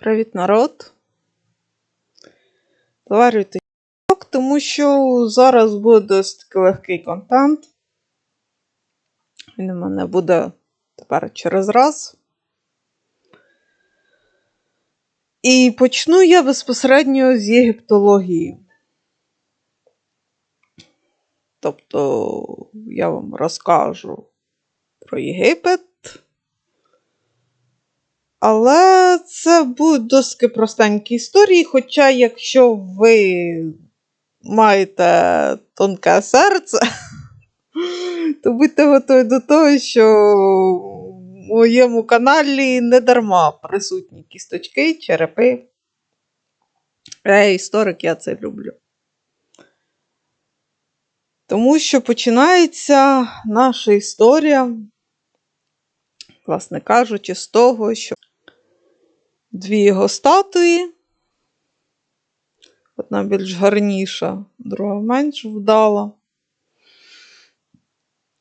Привіт, народ. Заварюйте чайок, тому що зараз буде досить таки легкий контент. Він у мене буде тепер через раз. І почну я безпосередньо з єгиптології. Тобто я вам розкажу про Єгипет. Але це будуть досить простенькі історії. Хоча, якщо ви маєте тонке серце, то будьте готові до того, що в моєму каналі не дарма присутні кісточки, черепи. Я історик, я це люблю. Тому що починається наша історія, власне кажучи, з того, що дві його статуї. Одна більш гарніша, друга менш вдала.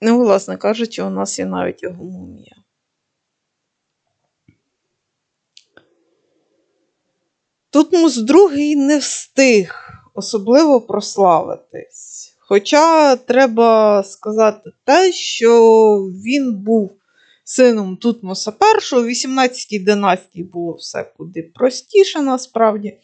Ну, власне кажучи, у нас є навіть його мумія. Тутмос другий не встиг особливо прославитись. Хоча треба сказати те, що він був сином Тутмоса І, у 18 династії було все куди простіше насправді.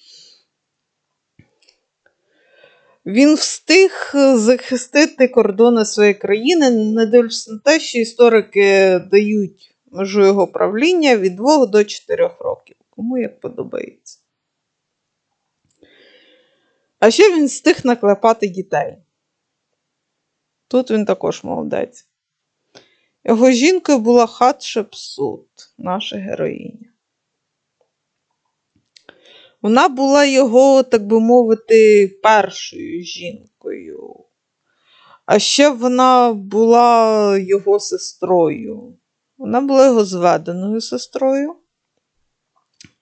Він встиг захистити кордони своєї країни, не дивлячись на те, що історики дають межу його правління від 2 до 4 років. Кому як подобається. А ще він встиг наклепати дітей. Тут він також молодець. Його жінкою була Хатшепсут, наша героїня. Вона була його, так би мовити, першою жінкою. А ще вона була його сестрою. Вона була його зведеною сестрою.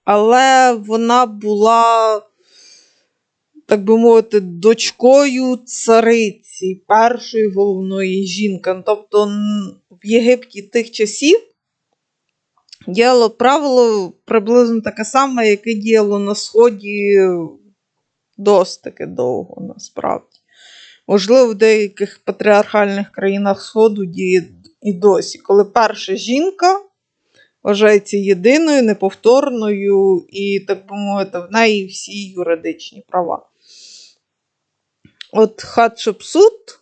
Але вона була, так би мовити, дочкою цариці, першої головної жінки. Ну, Тобто в Єгипті тих часів діяло правило приблизно таке саме, яке діяло на Сході досить таки довго, насправді. Можливо, в деяких патріархальних країнах Сходу діє і досі, коли перша жінка вважається єдиною, неповторною, і, так би мовити, в неї всі юридичні права. От Хатшепсут,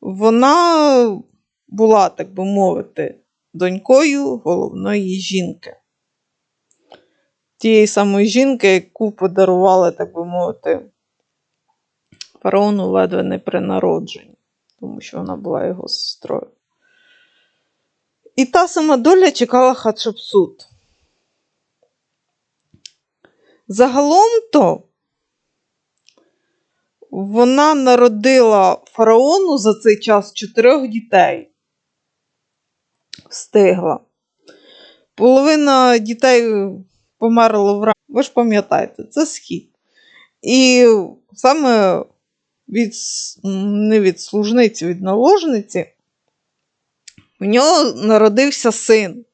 вона була, так би мовити, донькою головної жінки. Тієї самої жінки, яку подарували, так би мовити, фараону ледве не при народженні, тому що вона була його сестрою. І та сама доля чекала Хатшепсут. Загалом то вона народила фараону за цей час чотирьох дітей. Встигла. Половина дітей померла в ранку. Ви ж пам'ятаєте, це схід. І саме від, не від служниці, від наложниці, у нього народився син.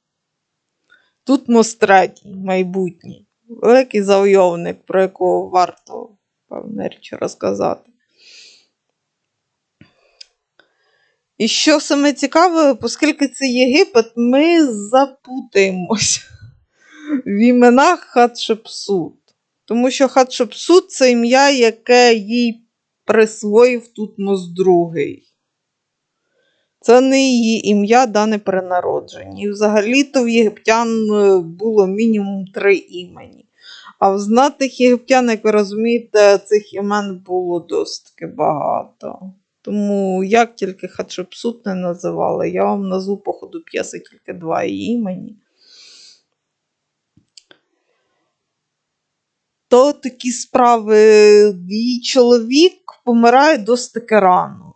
Тутмос третій, майбутній, великий завойовник, про якого варто певне річ розказати. І що саме цікаве, оскільки це Єгипет, ми запутаємось в іменах Хатшепсут. Тому що Хатшепсут це ім'я, яке їй присвоїв Тутмос II. Це не її ім'я, дане при народженні. І взагалі-то в єгиптян було мінімум три імені. А в знатних єгиптян, як ви розумієте, цих імен було досить багато. Тому як тільки Хатшепсут не називали, я вам назву по ходу п'єси тільки два її імені. То такі справи її чоловік помирає досить таки рано.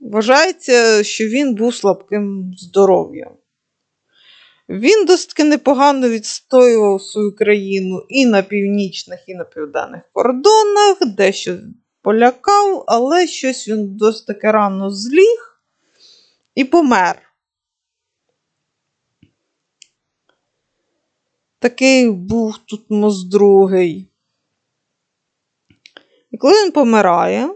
Вважається, що він був слабким здоров'ям. Він досить непогано відстоював свою країну і на північних, і на південних кордонах, дещо полякав, але щось він досить таки рано зліг і помер. такий був тут мос другий. І коли він помирає,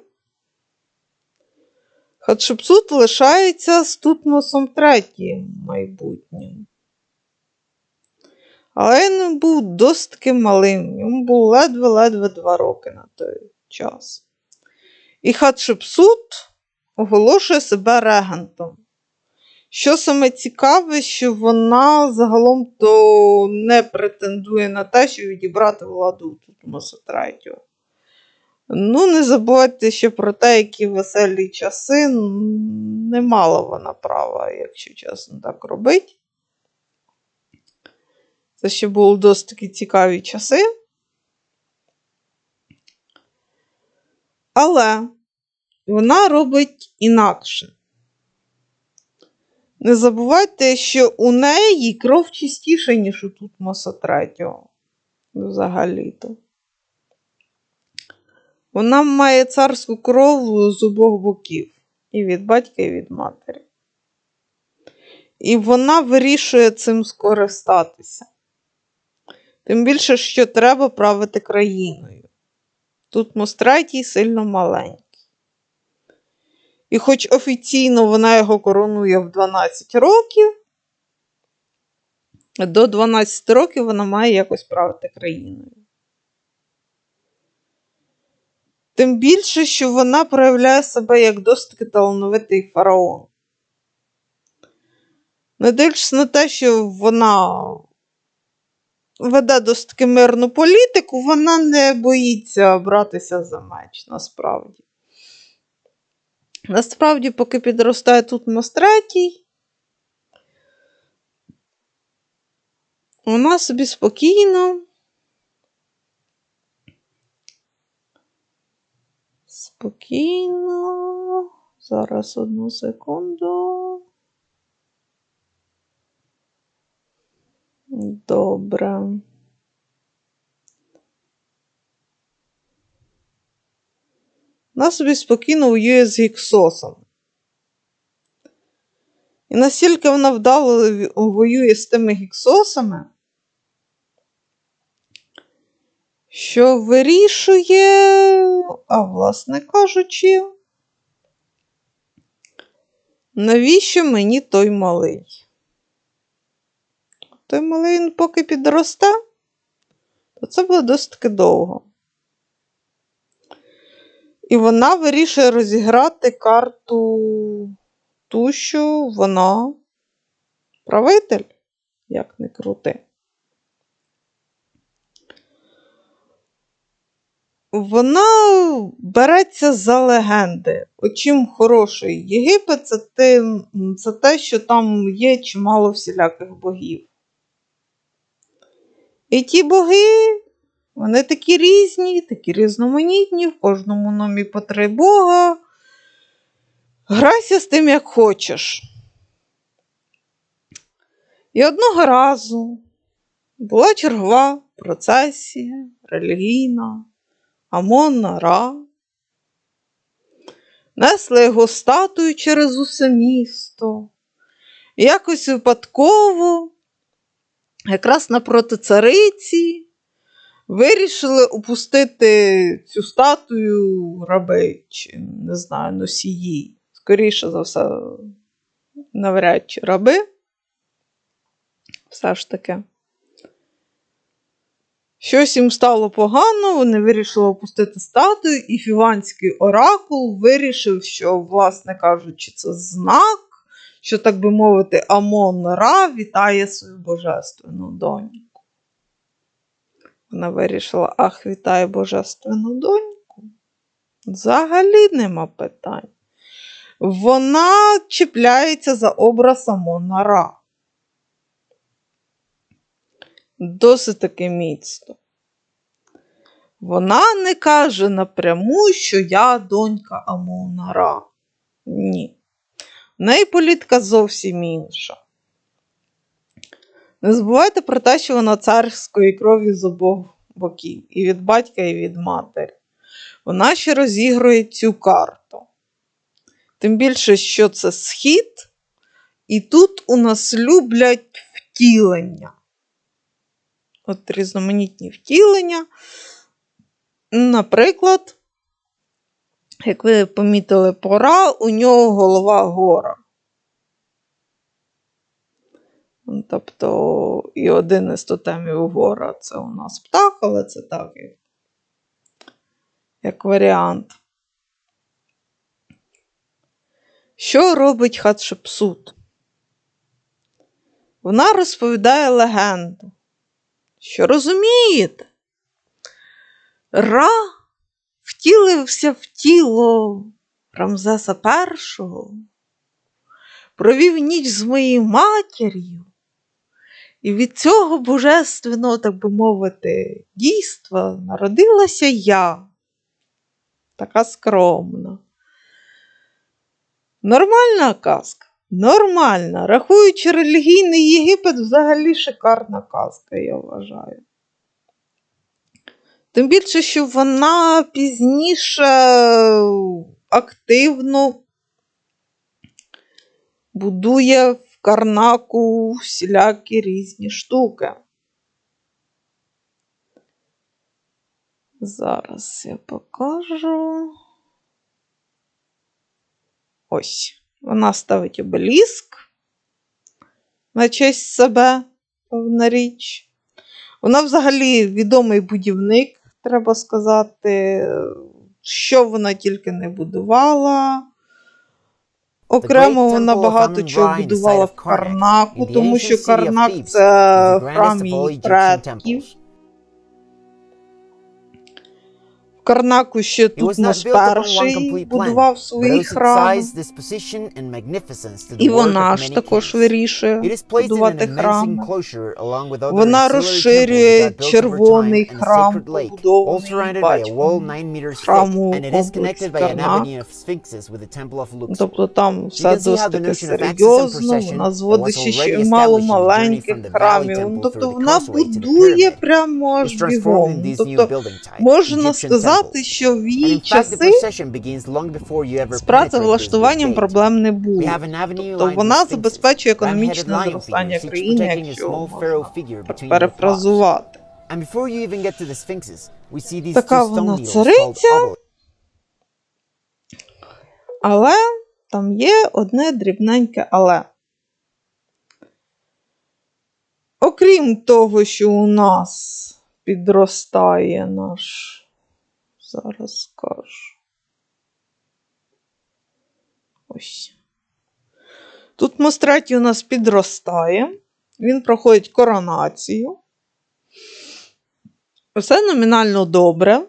Хатшепсут лишається з Тутмосом третім майбутнім. Але він був досить малим, йому було ледве-ледве два роки на той час. І Хатшепсут оголошує себе регентом. Що саме цікаве, що вона загалом то не претендує на те, щоб відібрати владу у Тутмоса третього. Ну, не забувайте ще про те, які веселі часи не мала вона права, якщо чесно, так робити. Це ще були досить такі цікаві часи. Але вона робить інакше. Не забувайте, що у неї кров чистіша, ніж у Тутмоса третього. Взагалі-то. Вона має царську кров з обох боків. І від батька, і від матері. І вона вирішує цим скористатися. Тим більше, що треба правити країною. Тут Мостратій сильно маленький. І хоч офіційно вона його коронує в 12 років, до 12 років вона має якось правити країною. Тим більше, що вона проявляє себе як досить талановитий фараон. Не дивлячись на те, що вона веде досить таки мирну політику, вона не боїться братися за меч, насправді. Насправді, поки підростає тут Мостратій, вона собі спокійно. Спокійно. Зараз одну секунду. Добре. Вона собі спокійно воює з Гіксосом. І настільки вона вдало воює з тими гіксосами, що вирішує, а власне кажучи, навіщо мені той малий? Той малий він поки підросте, то це буде досить довго. І вона вирішує розіграти карту ту, що вона правитель, як не крути. Вона береться за легенди. Чим хороший Єгипет це, тим, це те, що там є чимало всіляких богів. І ті боги, вони такі різні, такі різноманітні, в кожному номі по три бога. Грайся з тим, як хочеш. І одного разу була чергова процесія релігійна, Амонна Ра. Несли його статую через усе місто. І якось випадково, якраз напроти цариці, вирішили опустити цю статую раби, чи, не знаю, носії. Скоріше за все, навряд чи раби. Все ж таки. Щось їм стало погано, вони вирішили опустити статую, і фіванський оракул вирішив, що, власне кажучи, це знак, що, так би мовити, Амон Ра вітає свою божественну доньку. Вона вирішила, ах, вітає божественну доньку. Взагалі нема питань. Вона чіпляється за образ Амона Ра. Досить таки міцно. Вона не каже напряму, що я донька Амона Ра. Ні. В неї політика зовсім інша. Не забувайте про те, що вона царської крові з обох боків, і від батька, і від матері. Вона ще розігрує цю карту. Тим більше, що це схід, і тут у нас люблять втілення. От різноманітні втілення. Наприклад, як ви помітили, пора, у нього голова гора. Тобто, і один із тотемів гора це у нас птах, але це так, як варіант. Що робить Хатшепсут? Вона розповідає легенду, що розумієте, Ра втілився в тіло Рамзеса І, провів ніч з моєю матір'ю, і від цього божественного, так би мовити, дійства народилася я, така скромна. Нормальна казка? Нормальна. Рахуючи релігійний Єгипет, взагалі шикарна казка, я вважаю. Тим більше, що вона пізніше активно будує в Карнаку всілякі різні штуки. Зараз я покажу. Ось. Вона ставить обеліск на честь себе, певна річ. Вона взагалі відомий будівник, треба сказати, що вона тільки не будувала. Окремо вона багато чого будувала в Карнаку, тому що Карнак це храм її предків. Карнаку ще upon one перший будував свої храми. the І вона ж також вирішує будувати other Вона розширює червоний храм, побудований батьком 9 meters thick, храму. Тобто там все досить таки серйозно, вона зводить ще мало маленьких храмів. Ну, Тобто вона будує прямо аж бігом. Тобто можна Egyptian сказати, що в її часи з працевлаштуванням проблем не було. Тобто вона забезпечує економічне зростання країни, якщо можна перефразувати. Така вона цариця. Але там є одне дрібненьке але. Окрім того, що у нас підростає наш. Зараз скажу. Ось. Тут Мостреті у нас підростає. Він проходить коронацію. Все номінально добре.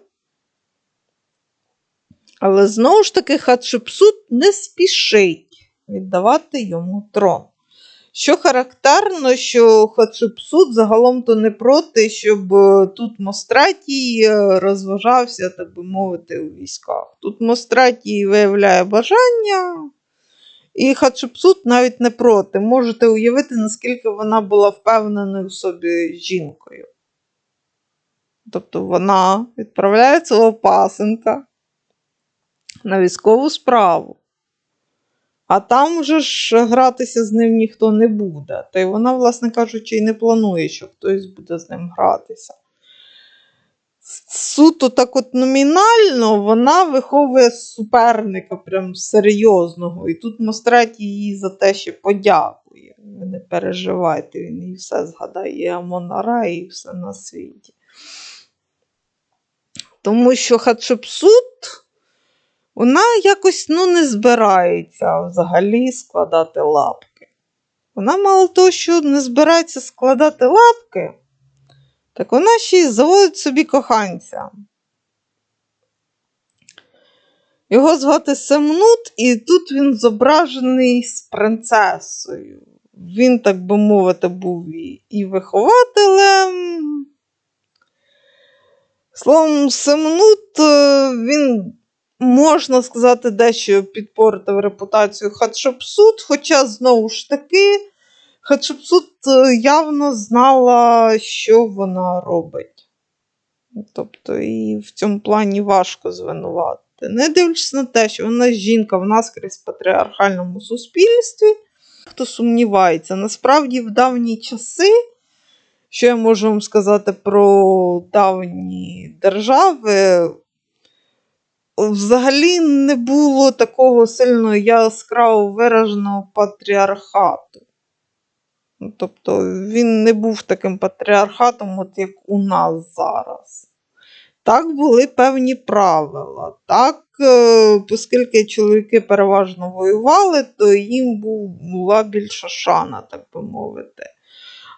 Але знову ж таки Хатшепсут не спішить віддавати йому трон. Що характерно, що Хатшепсут загалом то не проти, щоб е, тут Мостратій е, розважався, так би мовити, у військах. Тут Мостратій виявляє бажання, і Хатшепсут навіть не проти. Можете уявити, наскільки вона була впевненою в собі жінкою. Тобто вона відправляє свого пасенка на військову справу. А там вже ж гратися з ним ніхто не буде. Та й вона, власне кажучи, і не планує, що хтось буде з ним гратися. Суто так от номінально вона виховує суперника прям серйозного. І тут Мостреті їй за те ще подякує. Не переживайте, він і все згадає, Амонара, і все на світі. Тому що Хатшепсут вона якось ну, не збирається взагалі складати лапки. Вона мало того, що не збирається складати лапки, так вона ще й заводить собі коханця. Його звати Семнут, і тут він зображений з принцесою. Він, так би мовити, був і, вихователем. Словом, Семнут, е, він можна сказати, дещо підпортив репутацію Хатшепсут, хоча, знову ж таки, Хатшепсут е, явно знала, що вона робить. Тобто, і в цьому плані важко звинувати. Не дивлячись на те, що вона жінка в наскрізь патріархальному суспільстві, хто сумнівається, насправді в давні часи Що я можу вам сказати про давні держави? Взагалі не було такого сильно яскраво вираженого патріархату. Ну, Тобто він не був таким патріархатом, от як у нас зараз. Так були певні правила. Так, е, оскільки чоловіки переважно воювали, то їм була більша шана, так би мовити.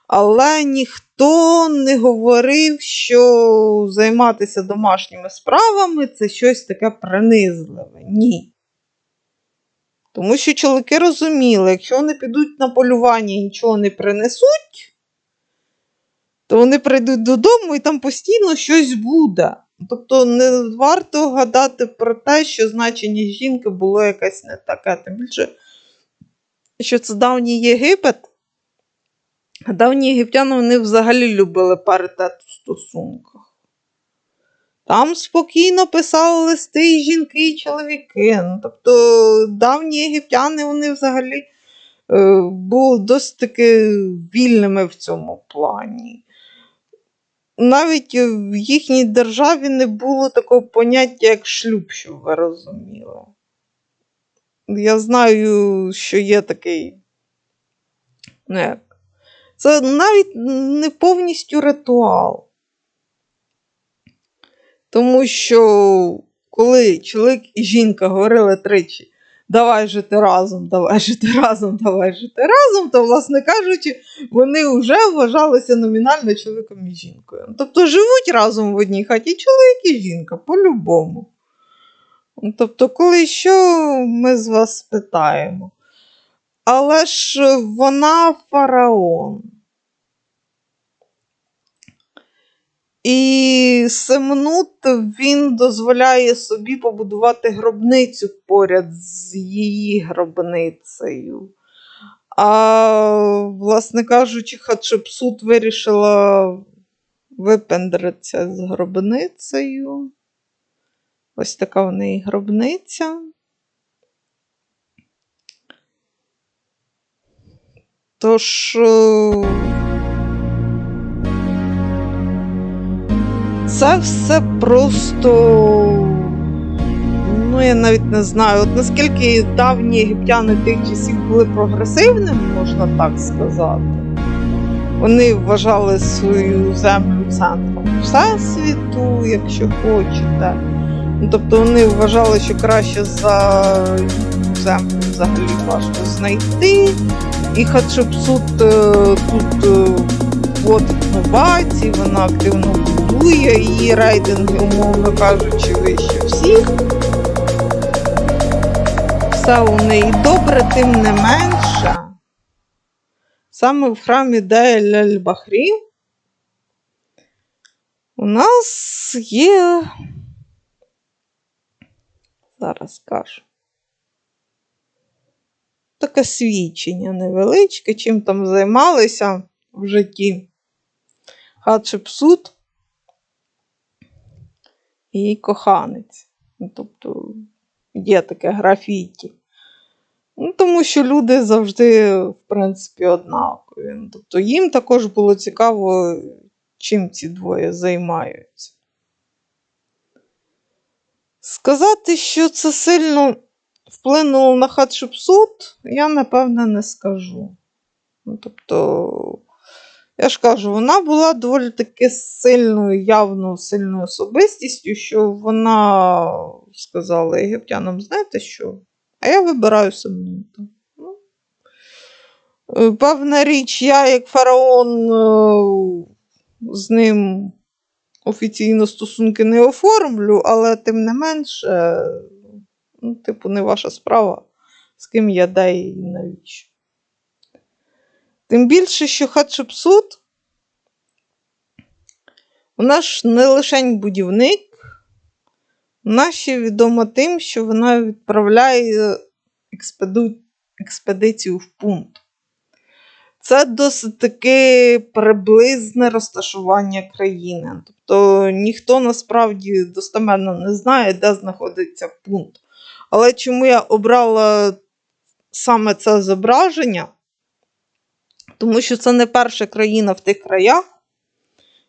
Але ніхто не говорив, що займатися домашніми справами це щось таке принизливе. Ні. Тому що чоловіки розуміли, якщо вони підуть на полювання і нічого не принесуть, то вони прийдуть додому і там постійно щось буде. Тобто не варто гадати про те, що значення жінки було якесь не таке. Тим більше, що це давній Єгипет. Давні єгиптяни вони взагалі любили паритет в стосунках. Там спокійно писали листи і жінки, і чоловіки. Ну, тобто давні єгиптяни вони взагалі е, були досить таки вільними в цьому плані. Навіть в їхній державі не було такого поняття, як шлюб, щоб ви розуміли. Я знаю, що є такий. Ну, як, це навіть не повністю ритуал. Тому що коли чоловік і жінка говорили тричі, давай жити разом, давай жити разом, давай жити разом, то, власне кажучи, вони вже вважалися номінально чоловіком і жінкою. Тобто живуть разом в одній хаті чоловік і жінка, по-любому. Тобто, коли що, ми з вас питаємо. Але ж вона фараон. І Семнут він дозволяє собі побудувати гробницю поряд з її гробницею. А, власне кажучи, Хатшепсут вирішила випендритися з гробницею. Ось така в неї гробниця. Тож. е, Це все просто. Ну, я навіть не знаю. От наскільки давні єгиптяни тих часів були прогресивними, можна так сказати. Вони вважали свою землю центром Всесвіту, якщо хочете. Ну, тобто вони вважали, що краще за землю взагалі важко знайти. І Хатшепсут е, тут е, вводить новації, вона активно будує, її рейтинги, умовно кажучи, вище всіх. Все у неї добре, тим не менше. Саме в храмі Деель Аль-Бахрі у нас є. Зараз скажу. Таке свідчення невеличке, чим там займалися в житті. Хатшепсут і коханець. Ну, Тобто є таке графіті. Ну, тому що люди завжди, в принципі, однакові. Ну, Тобто їм також було цікаво, чим ці двоє займаються. Сказати, що це сильно вплинуло на Хатшепсут, я напевне не скажу. Ну, тобто, я ж кажу, вона була доволі таки сильною, явно сильною особистістю, що вона сказала єгиптянам, знаєте що? А я вибираю Семнута. Ну, е, Певна річ, я як фараон е, з ним офіційно стосунки не оформлю, але тим не менше, ну, типу, не ваша справа, з ким я де і навіщо. Тим більше, що Хатшепсут, вона ж не лише будівник, вона ще відома тим, що вона відправляє експеду... експедицію в пункт. Це досить таки приблизне розташування країни. Тобто ніхто насправді достеменно не знає, де знаходиться пункт. Але чому я обрала саме це зображення? Тому що це не перша країна в тих краях,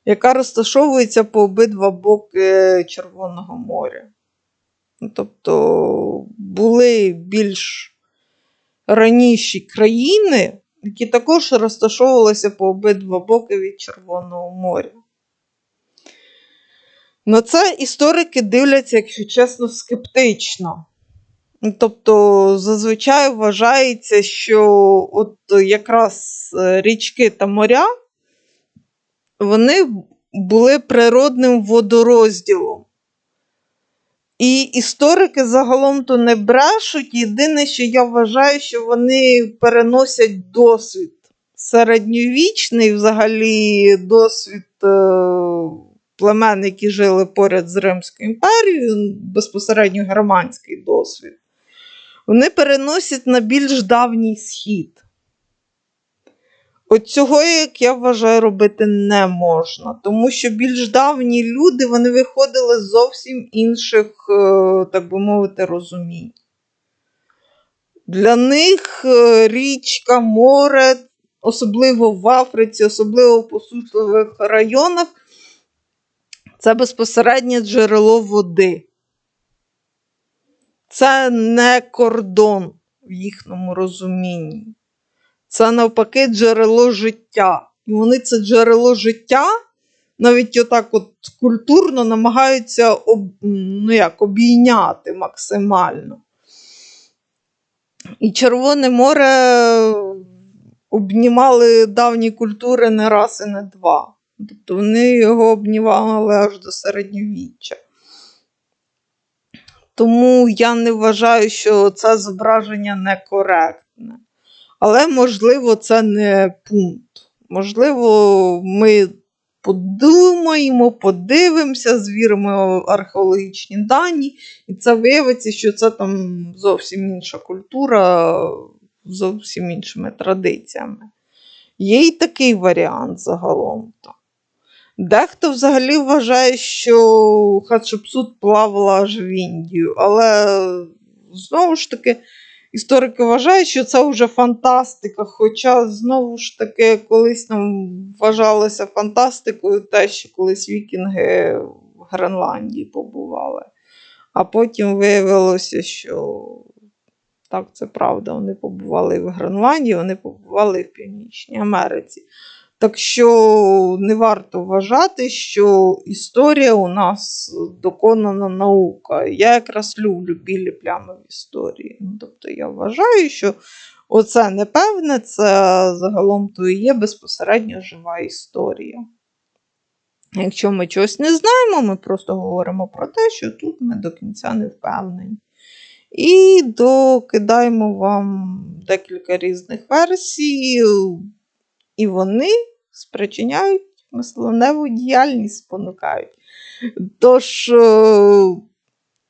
яка розташовується по обидва боки Червоного моря. Ну, Тобто були більш раніші країни, які також розташовувалися по обидва боки від Червоного моря. На це історики дивляться, якщо чесно, скептично. Ну, Тобто, зазвичай вважається, що от якраз е, річки та моря вони були природним водорозділом. І історики загалом то не брешуть. Єдине, що я вважаю, що вони переносять досвід середньовічний, взагалі, досвід е, племен, які жили поряд з Римською імперією, безпосередньо германський досвід. Вони переносять на більш давній схід. От цього, як я вважаю, робити не можна, тому що більш давні люди вони виходили з зовсім інших, е, так би мовити, розумінь. Для них е, річка, море, особливо в Африці, особливо в посушливих районах, це безпосереднє джерело води. Це не кордон в їхньому розумінні. Це навпаки джерело життя. І вони це джерело життя навіть отак от культурно намагаються об, ну як, обійняти максимально. І Червоне море обнімали давні культури не раз і не два. Тобто вони його обнімали аж до середньовіччя. Тому я не вважаю, що це зображення некоректне. Але, можливо, це не пункт. Можливо, ми подумаємо, подивимося, звіримо археологічні дані, і це виявиться, що це там зовсім інша культура, зовсім іншими традиціями. Є і такий варіант загалом. -то. Дехто взагалі вважає, що Хатшепсут плавала аж в Індію, але знову ж таки. Історики вважають, що це вже фантастика. Хоча, знову ж таки, колись нам вважалося фантастикою те, що колись вікінги в Гренландії побували. А потім виявилося, що так, це правда, вони побували і в Гренландії, вони побували і в Північній Америці. Так що не варто вважати, що історія у нас доконана наука. Я якраз люблю білі плями в історії. Ну, Тобто я вважаю, що оце непевне, це загалом то і є безпосередньо жива історія. Якщо ми чогось не знаємо, ми просто говоримо про те, що тут ми до кінця не впевнені. І докидаємо вам декілька різних версій, і вони спричиняють мисленеву діяльність, спонукають. Тож, е,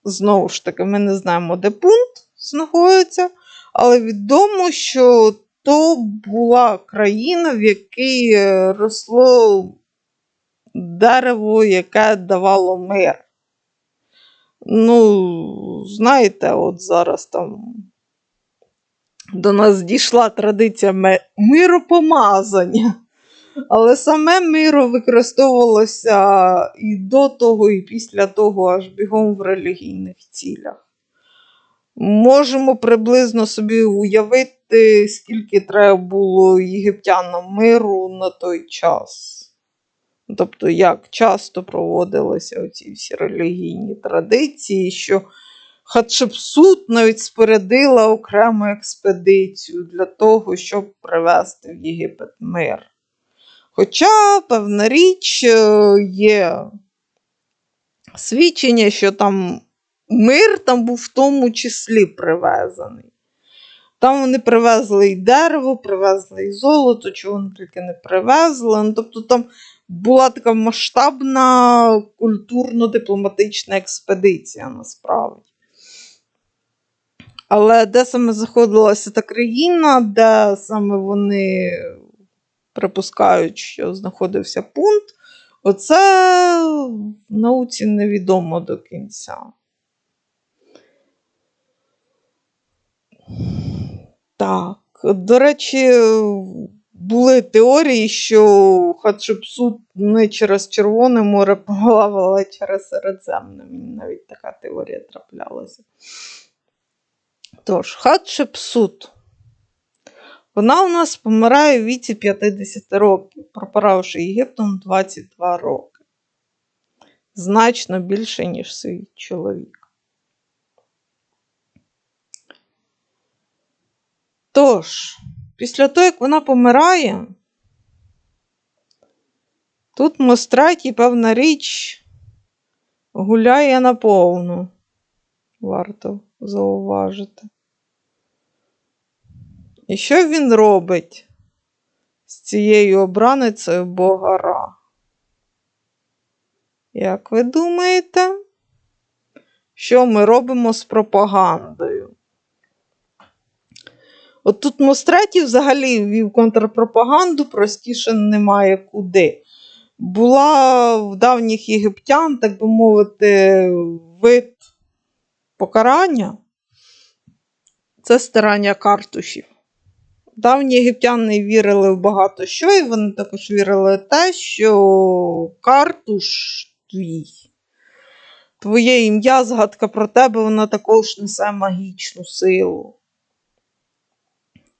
знову ж таки, ми не знаємо, де пункт знаходиться, але відомо, що то була країна, в якій е, росло дерево, яке давало мир. Ну, знаєте, от зараз там до нас дійшла традиція миропомазання. Але саме миро використовувалося і до того, і після того, аж бігом в релігійних цілях. Можемо приблизно собі уявити, скільки треба було єгиптянам миру на той час. Тобто, як часто проводилися оці всі релігійні традиції, що Хатшепсут навіть спорядила окрему експедицію для того, щоб привезти в Єгипет мир. Хоча, певна річ, е, є свідчення, що там мир там був в тому числі привезений. Там вони привезли і дерево, привезли і золото, чого вони тільки не привезли. Ну, тобто там була така масштабна культурно-дипломатична експедиція насправді. Але де саме знаходилася та країна, де саме вони припускають, що знаходився пункт, оце в науці невідомо до кінця. Так, до речі, були теорії, що Хатшепсут не через Червоне море плавала, а через Середземне. Мені навіть така теорія траплялася. Тож, Хатшепсут. Вона у нас помирає в віці 50 років, проправивши Єгиптом 22 роки. Значно більше, ніж свій чоловік. Тож, після того, як вона помирає, тут Мостратій, певна річ, гуляє наповну. Варто зауважити. І що він робить з цією обраницею Бога Ра? Як ви думаєте, що ми робимо з пропагандою? От тут Мостратів взагалі ввів контрпропаганду, простіше немає куди. Була в давніх єгиптян, так би мовити, вид покарання це стирання картушів. Давні єгиптяни вірили в багато що, і вони також вірили в те, що картуш твій, твоє ім'я, згадка про тебе, вона також несе магічну силу.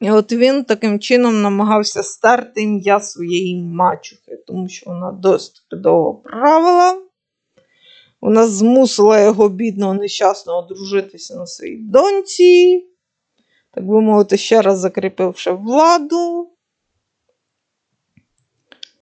І от він таким чином намагався стерти ім'я своєї мачухи, тому що вона досить довго правила. Вона змусила його бідного нещасного одружитися на своїй доньці, так би мовити, ще раз закріпивши владу.